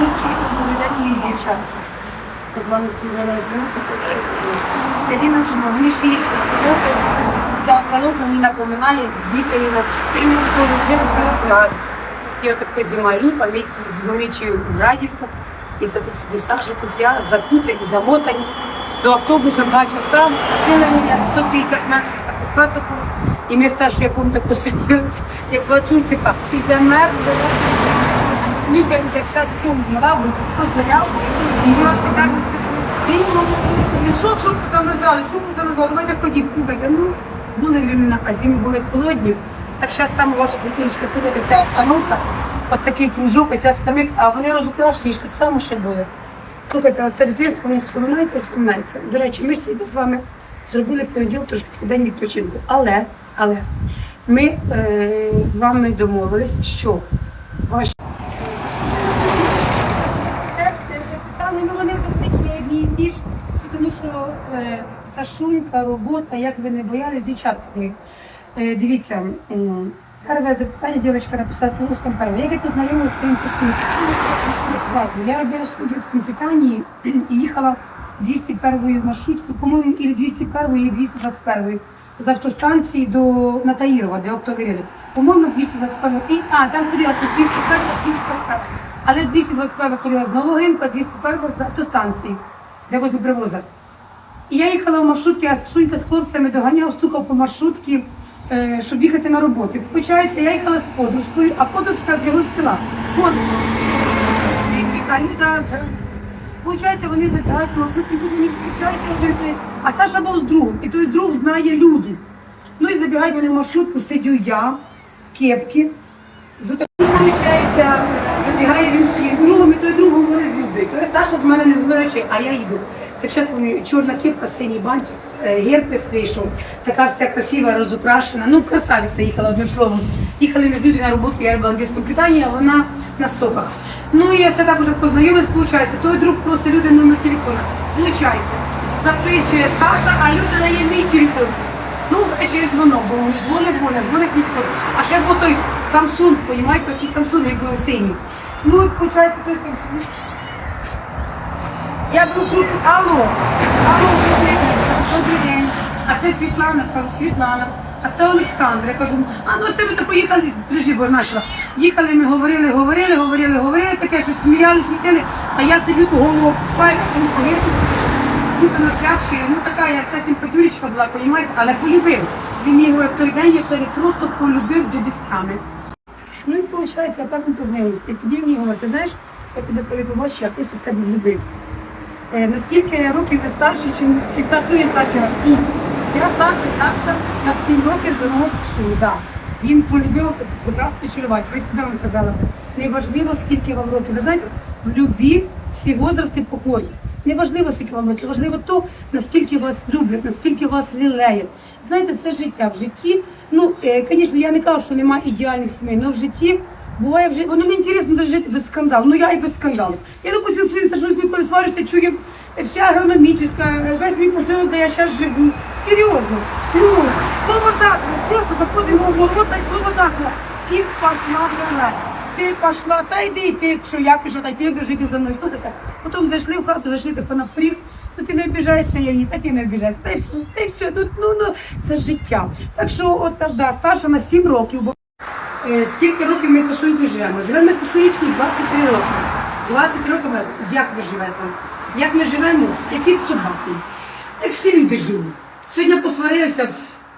Дівчата, молоді дівчатка. Позвали Зденка, це Селіна Шма. Вони ще є ця установка мені напоминає Дмитрія Виноград. І отакий зима літа, ми їх згомічую в Радівку. І це тут сидить Саша, тут я закутані, замотані. До автобуса два часа, сили мене 150 метрів таку. І ми з Сашою, я пам'ятаю, посиділи, як в Ацуцика. І замерзли. Лікар, як зараз цьому мраву, хто згоряв, і вона всегда не сидить. Ну що, що позамерзали, що позамерзали, давайте ходіть, слухайте, ну, були времена, а зими були холодні. Так зараз саме ваша світулечка, слухайте, ця установка, от такий кружок, оця скам'як, а вони розукрашені, ж так само ще були. Слухайте, оце дитинство мені споминається, споминається. До речі, ми сьогодні з вами зробили понеділок трошки день відпочинку. Але, але ми е, з вами домовились, що ваші Те- те запитали, ну вони фактично одні і ті ж, тому що е, Сашунька, робота, як ви не боялись, дівчатки. Е, дивіться, м, перше запитання дівчинка написала це сам перше. Як я познайомилася зі своїм Сашунькою? Я робила дитячому питанні і їхала 201 маршруткою, по-моєму, і 201, і 221 з автостанції до Натаїрова, де оптовий По-моєму, 221. І, а, там ходила тут 201, 221. Але 221 ходила з Нового ринку, а 201 з автостанції, де возле привоза. І я їхала в маршрутці, а Сашунька з хлопцями доганяв, стукав по маршрутці, е, щоб їхати на роботу. Получається, я їхала з подружкою, а подружка з його села. З подружкою. Получається, вони забігають в маршрутку, тут вони включають один, а Саша був з другом, і той друг знає люди. Ну і забігають вони в маршрутку, сидю я в кепці, з виходить, забігає він з Людою. Саша з мене не звинувачує, а я їду. Так зараз пам'ятаю, чорна кепка, синій бантик, е, герпес вийшов, така вся красива, розукрашена. Ну, красавиця їхала одним словом. Їхали ми з Людою на роботу, я робила англійську питання, а вона на соках. Ну і я це так вже познайомилась, виходить. Той друг просить люди номер телефона. Виходить, записує Саша, а Люда дає мій телефон. Ну, через воно, бо дзвонить, дзвонить, дзвонить телефон. А ще був той Samsung, понімаєте, які Samsung були сині. Ну, виходить, той Samsung. Я беру трубку, алло, алло, день, добрий день. А це Світлана, кажу, Світлана. А це Олександр. Я кажу, а ну це ми так поїхали, подожди, бо ж начала. Їхали, ми говорили, говорили, говорили, говорили, таке, що сміялися, сиділи, а я сидю ту голову опускаю, тому що я Люба напрягши, ну така я вся симпатюлечка була, понімаєте, але полюбив. Він говорив, в той день я тебе просто полюбив до безсями. Ну і виходить, так ми познайомилися. І тоді мені говорить, ти знаєш, я тебе коли побачив, я просто в тебе влюбився. Е, наскільки років ви старші, чи, чи Сашу є старший вас? Ні. Я старша на 7 років за Сашу, да. Він полюбив прекрасно чарувати. Ви завжди вам казала, неважливо, скільки вам років. Ви знаєте, в любві всі возрасти покорні. Неважливо, скільки вам років, важливо то, наскільки вас люблять, наскільки вас лілеють. Знаєте, це життя. В житті, ну, е, звісно, я не кажу, що немає ідеальних сімей, але в житті Буває вже, воно не інтересно жити без скандалу. Ну я і без скандалу. Я, допустим, своїм Сашунькою, коли сварюся, чую вся агрономічна, весь мій поселок, де я зараз живу. Серйозно. Слово за слово, просто заходимо в ворот, та й слово за слово. І пішла жара. Ти пішла, та йди, ти, якщо я пішла, та й ти вже жити за мною. Слухайте, потім зайшли в хату, зайшли так на поріг. Ну ти не обіжайся, я їй, та ти не обіжайся. Та й, все, ну, ну, ну, це життя. Так що, от да, старша на 7 років. Е, Скільки років ми з Сашунькою живемо? Живемо ми з Сашунечкою 23 роки. 23 роки як ви живете? Як ми живемо? Які собаки? Як всі люди живуть. Сьогодні посварилися,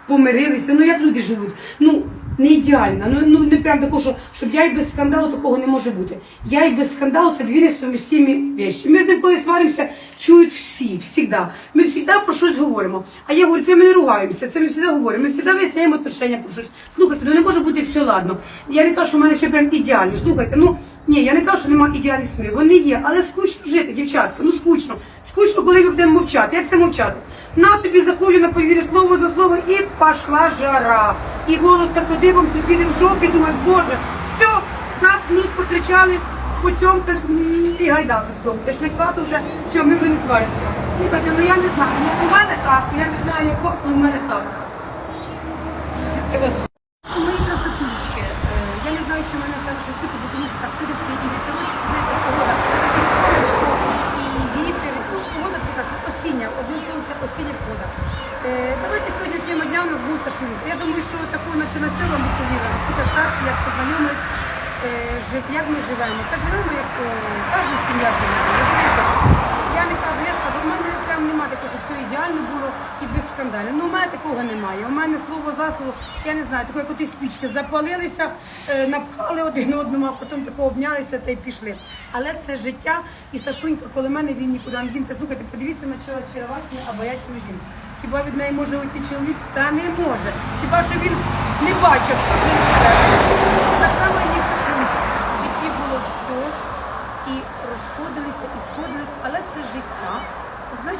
помирилися. Ну як люди живуть? Ну, не ідеально. Ну, ну не прям такого, що щоб я і без скандалу такого не може бути. Я і без скандалу це дві несумістимі речі. Ми з ним коли сваримося, чують всі, завжди. Ми завжди про щось говоримо. А я говорю, це ми не ругаємося, це ми завжди говоримо. Ми завжди виясняємо отношення про щось. Слухайте, ну не може бути все ладно. Я не кажу, що в мене все прям ідеально. Слухайте, ну ні, я не кажу, що немає ідеальних сімей. Вони є, але скучно жити, дівчатка. Ну скучно. Скучно, коли ми будемо мовчати. Як це мовчати? На тобі заходжу на подвір'я слово за слово і пішла жара. І голос так дибом сусіди в шокі, думають, боже, все, 15 минут покричали, м, і гайдали вдома. Пішли не хату вже, все, ми вже не сваримося. Слухайте, ну я не знаю, як у мене так, я не знаю, як у вас, але у мене так ось що мої красотулечки, е, я не знаю, чи мене так вже чути, бо тому що так сидить і не коротше, знаєте, погода. як ми живемо? Та живемо, як е, кожна сім'я живе. ви знаєте. Я не кажу, я ж кажу, у мене прям немає такого, що все ідеально було і без скандалів. Ну, у мене такого немає. У слово, я не знаю, такої як оті спічки запалилися, е, напхали один одному, а потім тако обнялися та й пішли. Але це життя, і Сашунька, коли мене він нікуди не дінеться. Слухайте, подивіться на чого очаровательну, обаятельну жінку. Хіба від неї може уйти чоловік? Та не може. Хіба що він не бачив, хто з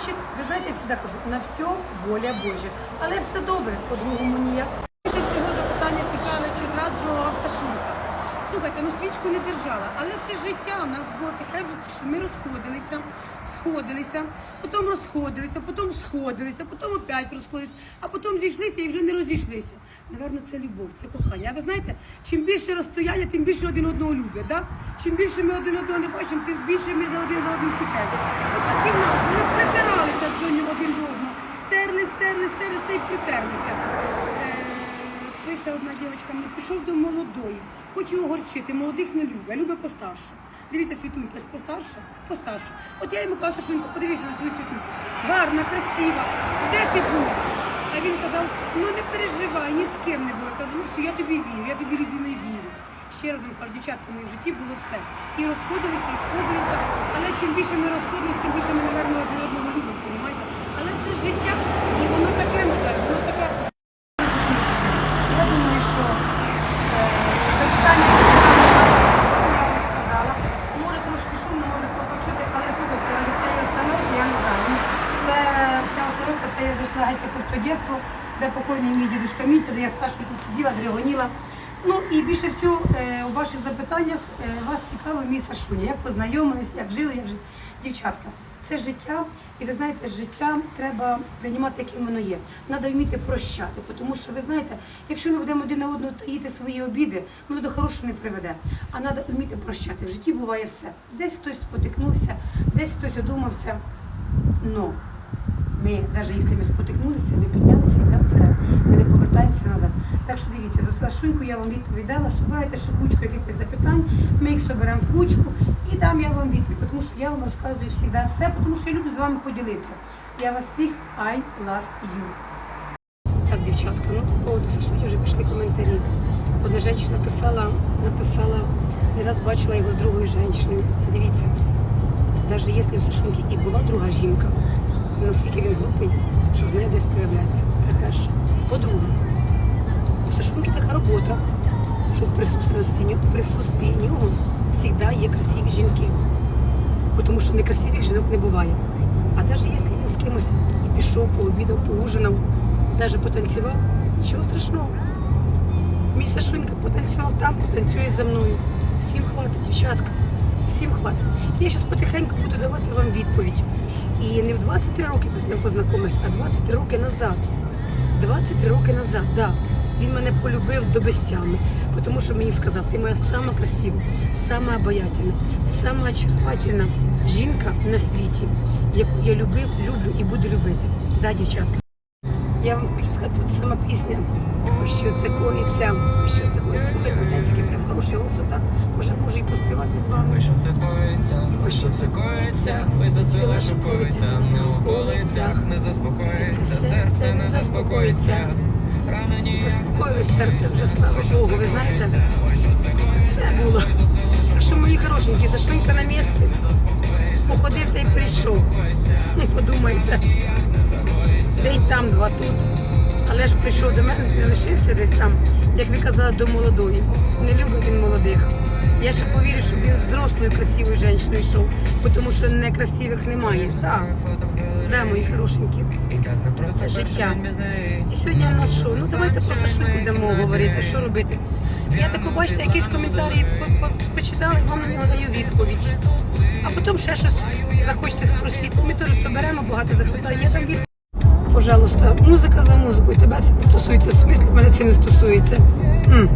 Значить, ви знаєте, я завжди кажу, на все воля Божа. Але все добре, по-другому ніяк. Більше всього запитання цікаве, чи зраджувала вам Сашунька. Слухайте, ну свічку не держала, але це життя у нас було таке що ми розходилися, сходилися, потім розходилися, потім сходилися, потім опять розходилися, а потім зійшлися і вже не розійшлися. Наверно, це любов, це кохання. А ви знаєте, чим більше розстояння, тим більше один одного люблять. Да? Чим більше ми один одного не бачимо, тим більше ми за один за одним скучаємо. От такі в нас ми притиралися до нього один до одного. Терлись, терлись та й притерлися. Пише одна дівчинка, мені пішов до молодої. Хочу огорчити, молодих не любить, а любить постарше. Дивіться, світунька ж постарша, постарша. От я йому кажу, що подивіться на свою світуньку. Гарна, красива. Де ти був? А він казав, ну не переживай, ні з ким не було. Я кажу, ну все, я тобі вірю, я тобі людиною вірю. Ще раз кажу, дівчатка, в моїй житті було все. І розходилися, і сходилися. Але чим більше ми розходилися, тим більше ми, напевно, один одного любимо, розумієте? Але це життя, і воно таке, напевно, воно таке. Я думаю, що е, запитання я вам сказала. Може трошки шумно, може почути, але слухайте, ради цієї установки я не знаю. Ну, Це ця установка, це я зайшла геть таке в то дєство, де покойний мій дідушка Мітя, де я з Сашою тут сиділа, дрягоніла. Ну і більше всього е, у ваших запитаннях е, вас цікаво мій Сашуня, як познайомились, як жили, як жили. Дівчатка, це життя, і ви знаєте, життя треба приймати, яким воно є. Треба вміти прощати, тому що ви знаєте, якщо ми будемо один на одного таїти свої обіди, воно до хорошого не приведе. А треба вміти прощати. В житті буває все. Десь хтось спотикнувся, десь хтось одумався. Но ми, навіть якщо ми спотикнулися, ми піднялися і йдемо. Ми не повертаємося назад. Так що дивіться, за Сашуньку я вам відповідала, собирайте ще кучку якихось запитань, ми їх соберемо в кучку і дам я вам відповідь, тому що я вам розказую завжди все, тому що я люблю з вами поділитися. Я вас всіх I love you. Так, дівчатка, ну по поводу Сашуні вже пішли коментарі. Одна жінка написала, написала, не раз бачила його з другою жінкою. Дивіться, навіть якщо в Сашунки і була друга жінка, наскільки він глупий, що з нею десь проявляється. Це перше. По-друге, у Сашунки така робота, що в присутстві в присутстві нього завжди є красиві жінки. Тому що некрасивих жінок не буває. А навіть якщо він з кимось і пішов, пообідав, поужинав, навіть потанцював, нічого страшного. Мій Сашунька потанцював там, потанцює за мною. Всім хватить, дівчатка. Всім хватить. Я зараз потихеньку буду давати вам відповідь. І не в 23 роки ми з а 23 роки назад. 23 роки назад, так. Да. Він мене полюбив до безтями, тому що мені сказав, ти моя сама красива, сама обаятельна, сама очаровательна жінка на світі, яку я любив, люблю і буду любити. Да, дівчатка. Я вам хочу сказати, тут сама пісня, що це коїться, що це коїться. Слухайте, мене такий прям хороший голос, так? Може, можу і поспівати з вами. Що це коїться, що це коїться, ой, зацвіла шовковиця, не у полицях, не заспокоїться, серце не заспокоїться, рана ніяк Заспокоїлось серце вже, слава Богу, ви знаєте, все було. Так що, мої хорошенькі, Сашунька на місці, та й прийшов. Не подумайте, де й там, два тут. Але ж прийшов до мене, не лишився десь там, як ви казали, до молодої. Не любить він молодих. Я ще повірю, що він з зрослою красивою жінкою йшов, тому що некрасивих немає. Так, да, мої хорошенькі. так Це життя. день. І сьогодні у нас що? Ну давайте про Сашуньку будемо говорити. Що робити? Я тако бачите, якісь коментарі по- по- вам на нього даю відповідь. А потім ще щось захочете спросити. Ми теж соберемо багато запитань. Я там відповідь. Пожалуйста, музика за музикою. Тебе це не стосується. В смислі мене це не стосується. М.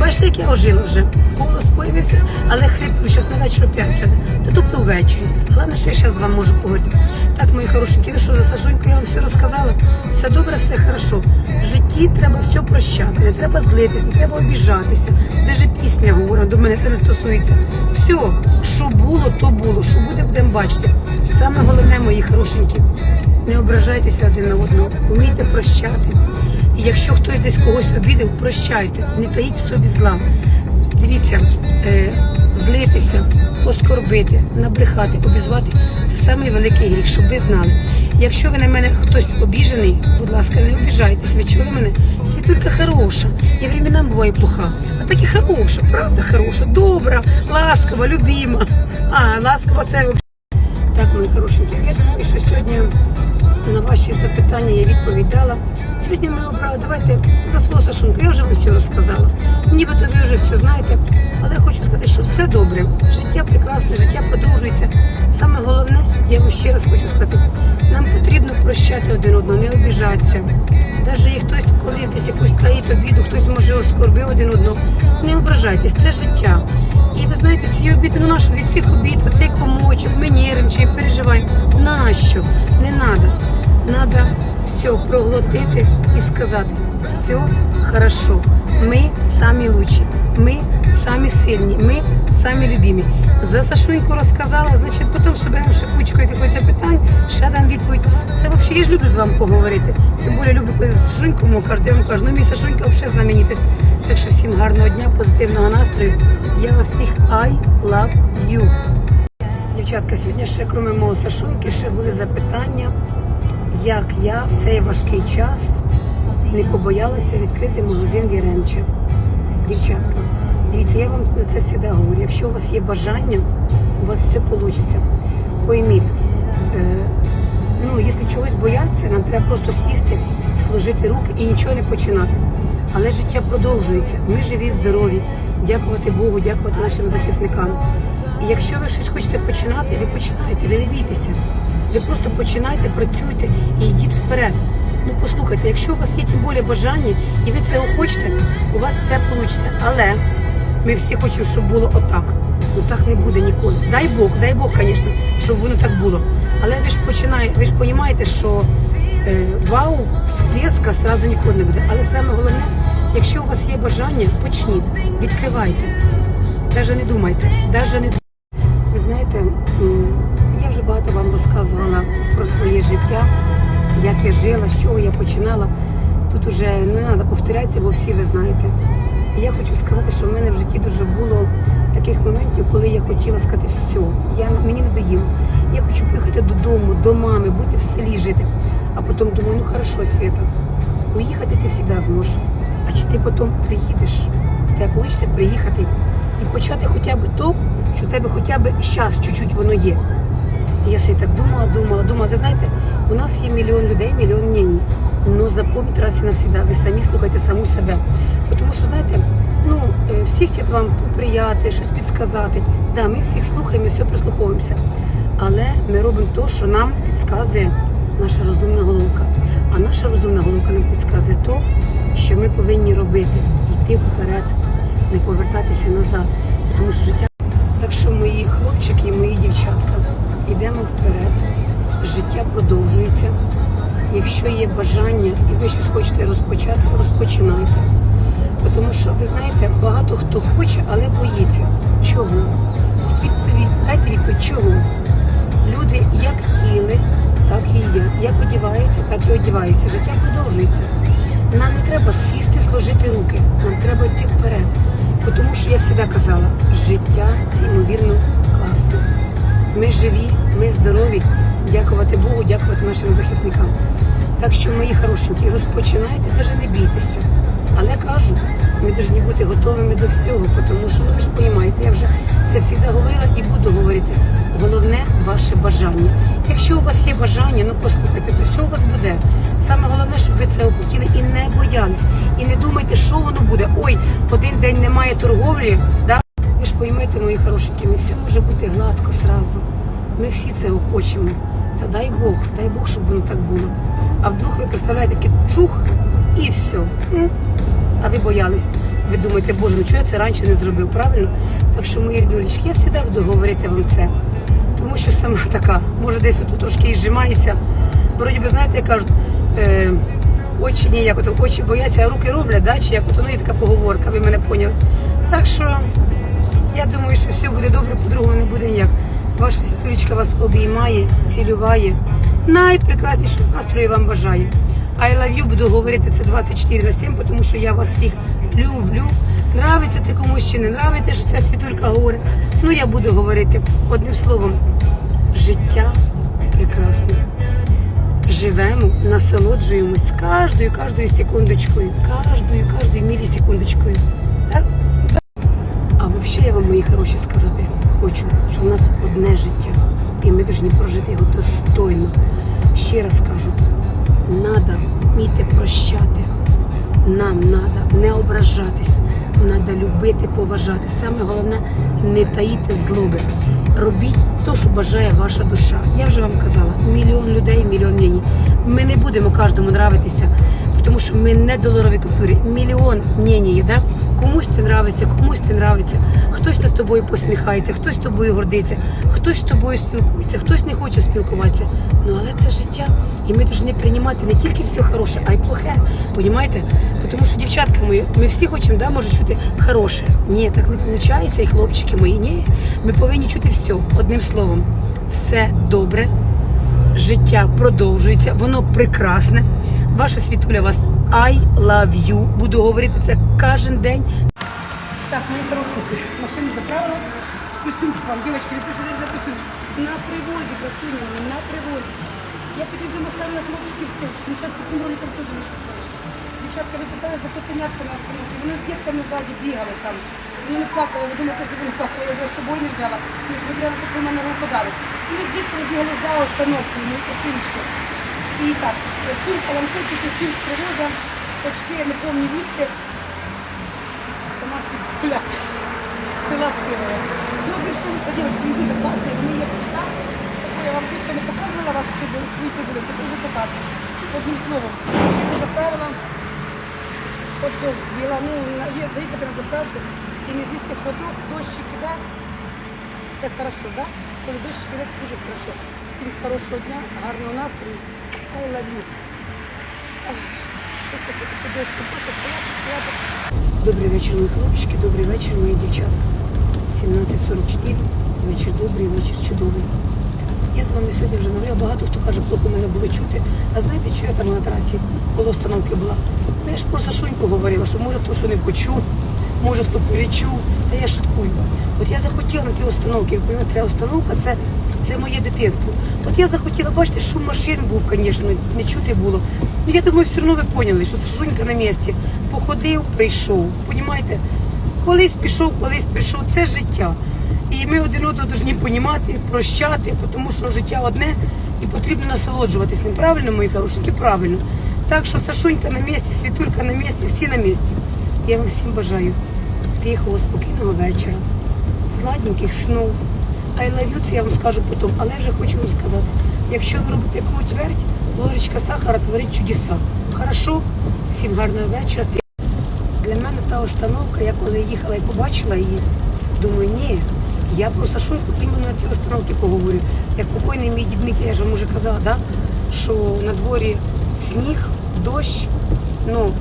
Бачите, як я ожила вже. Голос появився, але хриплю, зараз на вечір опять. Та тобто ввечері. Головне, що я зараз вам можу поговорити. Так, мої хорошенькі, ви що за Сашуньку я вам все розказала? Все добре, все хорошо. В житті треба все прощати, не треба злитись, не треба обіжатися. Даже пісня говорить, до мене це не стосується. Все, що було, то було. Що буде, будемо бачити. Саме головне, мої хорошенькі, не ображайтеся один на одного, вмійте прощати. І якщо хтось десь когось обідав, прощайте, не таїть в собі зла. Дивіться, е, злитися, оскорбити, набрехати, обізвати це самий великий гріх, щоб ви знали. Якщо ви на мене хтось обіжений, будь ласка, не обіжайтесь. Ви чули мене? Світулька хороша. І временам буває плоха. А так і хороша, правда хороша, добра, ласкава, любима. А, ласкава це. Так, мої хорошенькі, я думаю, що сьогодні на ваші запитання я відповідала. Сьогодні ми обрали, давайте за свого Сашунка, я вже вам все розказала. Нібито ви вже все знаєте, але хочу сказати, що все добре. Життя прекрасне, життя продовжується. Саме головне, я вам ще раз хочу сказати, нам потрібно прощати один одного, не обіжатися. Навіть хтось колись десь якусь таїть обіду, хтось може оскорбив один одного. Не ображайтесь, це життя. І ви знаєте, ці обіди, ну нащо від цих обід, оцей комочок, ми нервничаємо, переживаємо. Нащо? Не треба. Треба все проглотити і сказати, все хорошо. Ми самі лучші, ми самі сильні, ми самі любимі. За Сашуньку розказала, значить, потім соберемо ще кучку якихось запитань, ще дам відповідь. Це взагалі я ж люблю з вами поговорити. Тим більше люблю, коли Сашуньку мов кажуть, я вам кажу, ну мій Сашунька взагалі знаменитість. Так що всім гарного дня, позитивного настрою. Я вас всіх I love you. Дівчатка, сьогодні ще крім мого Сашуньки, ще були запитання, як я в цей важкий час не побоялася відкрити магазин Віренче. Дівчатка, дивіться, я вам це завжди говорю. Якщо у вас є бажання, у вас все вийде. Пойміть, е, ну, якщо чогось бояться, нам треба просто сісти, сложити руки і нічого не починати. Але життя продовжується. Ми живі, здорові. Дякувати Богу, дякувати нашим захисникам. І якщо ви щось хочете починати, ви починайте, ви не бійтеся. Ви просто починайте, працюйте і йдіть вперед. Ну послухайте, якщо у вас є тим більше бажання і ви цього хочете, у вас все вийде. Але ми всі хочемо, щоб було отак. Ну так не буде ніколи. Дай Бог, дай Бог, звісно, щоб воно так було. Але ви ж починаєте, ви ж розумієте, що е, вау, сплеска зразу ніколи не буде. Але саме головне, якщо у вас є бажання, почніть, відкривайте. Навіть не думайте, навіть не. Ви знаєте, я вже багато вам розказувала про своє життя, як я жила, з чого я починала. Тут уже не треба повторятися, бо всі ви знаєте. І я хочу сказати, що в мене в житті дуже було таких моментів, коли я хотіла сказати все, я, мені не доїм. Я хочу поїхати додому, до мами, бути в селі жити. А потім думаю, ну хорошо, Свята, уїхати ти завжди зможеш. А чи ти потім приїдеш? Тебе вийде приїхати і почати хоча б то, що в тебе хоча б зараз чуть-чуть воно є. І я собі так думала, думала, думала. Ви знаєте, у нас є мільйон людей, мільйон мнений. Но запомніть раз і навсегда, ви самі слухайте саму себе. Тому що, знаєте, ну, е, всі хочуть вам поприяти, щось підсказати. Да, ми всіх слухаємо, і все прислуховуємося. Але ми робимо те, що нам підказує наша розумна головка. А наша розумна головка нам підказує то, що ми повинні робити, йти вперед, не повертатися назад. Тому що життя так що мої хлопчики і мої дівчатка, йдемо вперед. Життя продовжується. Якщо є бажання і ви щось хочете розпочати, розпочинайте. Тому що ви знаєте, багато хто хоче, але боїться. Чого? Відповідь, дайте відповідь, чого? Люди як їли, так і є. Як одіваються, так і одіваються. Життя продовжується. Нам не треба сісти, сложити руки. Нам треба йти вперед. Тому що я завжди казала, життя неймовірно класне. Ми живі, ми здорові. Дякувати Богу, дякувати нашим захисникам. Так що, мої хорошенькі, розпочинайте, навіть не бійтеся. Але кажу, ми повинні бути готовими до всього, тому що ну, ви ж розумієте, я вже це завжди говорила і буду говорити. Головне ваше бажання. Якщо у вас є бажання, ну послухайте, то все у вас буде. Саме головне, щоб ви це хотіли і не боялись. І не думайте, що воно буде. Ой, один день немає торговлі. Да? Ви ж розумієте, мої хорошенькі, не все може бути гладко зразу. Ми всі цього хочемо. Та дай Бог, дай Бог, щоб воно так було. А вдруг ви представляєте, таке чух, і все. А ви боялись. Ви думаєте, боже, ну чого я це раніше не зробив, правильно? Так що, мої ріднулечки, я завжди буду говорити вам це. Тому що сама така, може десь тут трошки і зжимаюся. Вроді би, знаєте, як кажуть, е, очі ні, як очі бояться, а руки роблять, да? чи як ото, ну є така поговорка, ви мене поняли. Так що я думаю, що все буде добре, по-другому не буде ніяк. Ваша світулечка вас обіймає, цілюває. Найпрекраснішого настрою вам бажаю. I love you, буду говорити це 24 на 7, тому що я вас всіх люблю. Нравиться це комусь чи не нравиться, що ця світулька говорить. Ну я буду говорити одним словом. Життя прекрасне. Живемо, насолоджуємось кожною, кожною секундочкою, кожною, кожною мілісекундочкою. Так? А взагалі я вам, мої хороші, сказати хочу, що в нас одне життя, і ми повинні прожити його достойно. Ще раз кажу, треба вміти прощати. Нам треба не ображатись, треба любити, поважати. Саме головне не таїти злоби. Робіть те, що бажає ваша душа. Я вже вам казала, мільйон людей, мільйон мнень. Ми не будемо кожному нравитися, тому що ми не доларові купюри. Мільйон мнень, да? Комусь ти нравиться, комусь ти нравиться. Хтось над тобою посміхається, хтось тобою гордиться, хтось з тобою спілкується, хтось не хоче спілкуватися. Ну але це життя. І ми повинні приймати не тільки все хороше, а й плохе. Понімаєте? Тому що, дівчатка мої, ми всі хочемо, да, може чути хороше. Ні, так не виходить, і хлопчики мої. Ні. Ми повинні чути все. Одним словом, все добре, життя продовжується, воно прекрасне. Ваша світуля вас I love you. Буду говорити це кожен день. Так, мої хороші, машину заправила. Костюмчик вам, дівчатки, ви пішли за костюмчик. На привозі, красиві мої, на привозі. Я візом оставила хлопчиків ссылочку. Ну, зараз під цим роликом теж лишу ссылочку. Дівчатка, ви питали за котенятка на остановці. Вони з дітками ззаді бігали там. Вони не плакали, ви думаєте, якщо вони плакали, я його з собою не взяла. Несмотря на те, що в мене волкодали. Вони з дітками бігали за остановкою, мої костюмчики. І так, сумка, лампуки, костюм з привоза, очки, я не пам'ятаю відки. Сама світуля Силове. Ну, словом, ця дівчинка він дуже класний, вони є. Таку я вам більше не показувала вашу цибулю, свою цибулю, то дуже показую. Одним словом, ще не заправила, хот-дог з'їла, ну, є заїхати на заправку і не з'їсти хот-дог, дощик іде. Це хорошо, да? Коли дощик іде, це дуже хорошо. Всім хорошого дня, гарного настрою. I love you. Добрий вечір, мої хлопчики, добрий вечір, мої дівчатка. 17.44, вечір добрий, вечір чудовий. Я з вами сьогодні вже говорила, багато хто каже, плохо мене було чути. А знаєте, що я там на трасі коло остановки була? Ну, я ж просто шуньку говорила, що може хто що не почув, може хто перечув, та я шуткую. От я захотіла на ви розумієте, ця остановка це, це моє дитинство. От я захотіла, бачите, шум машин був, звісно, не чути було. Ну я думаю, все одно ви поняли, що це шунька на місці. Походив, прийшов. Понімаєте? Колись пішов, колись прийшов. Це життя. І ми один одного повинні понімати, прощати, тому що життя одне і потрібно насолоджуватись ним. Правильно, мої хорошенькі? Правильно. Так що Сашунька на місці, Світулька на місці, всі на місці. Я вам всім бажаю тихого, спокійного вечора, сладеньких снов. I love you, це я вам скажу потім, але вже хочу вам сказати, якщо ви робите круть верть, ложечка сахара творить чудеса. Хорошо? Всім гарного вечора. Для мене та остановка, я коли їхала і побачила її, думаю, ні, я про Сашуньку іменно на тій остановці поговорю. Як покойний мій дід Митя, я ж вам уже казала, да? що на дворі сніг, дощ, ну,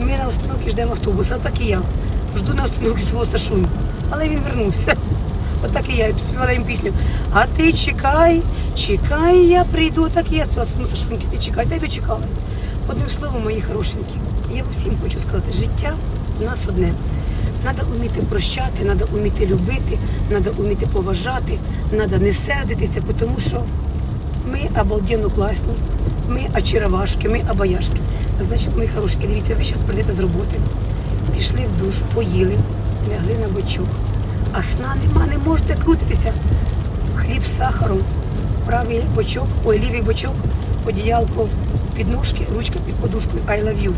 ми на остановці ждемо автобуса, так і я. Жду на остановці свого Сашуньку. Але він вернувся. Отак і я співала їм пісню. А ти чекай, чекай, я прийду, так і я співала своєму Сашуньки, ти чекай, та й дочекалась. Одним словом, мої хорошенькі, я всім хочу сказати, життя у нас одне. Треба вміти прощати, треба вміти любити, треба вміти поважати, треба не сердитися, тому що ми обалденно класні, ми очаровашки, ми обаяшки. Значить, мої хороші, дивіться, ви зараз прийдете з роботи, пішли в душ, поїли, лягли на бочок. А сна нема, не можете крутитися. Хліб з сахаром, правий бочок, ой, лівий бочок, одіялко під ножки, ручка під подушкою. I love you.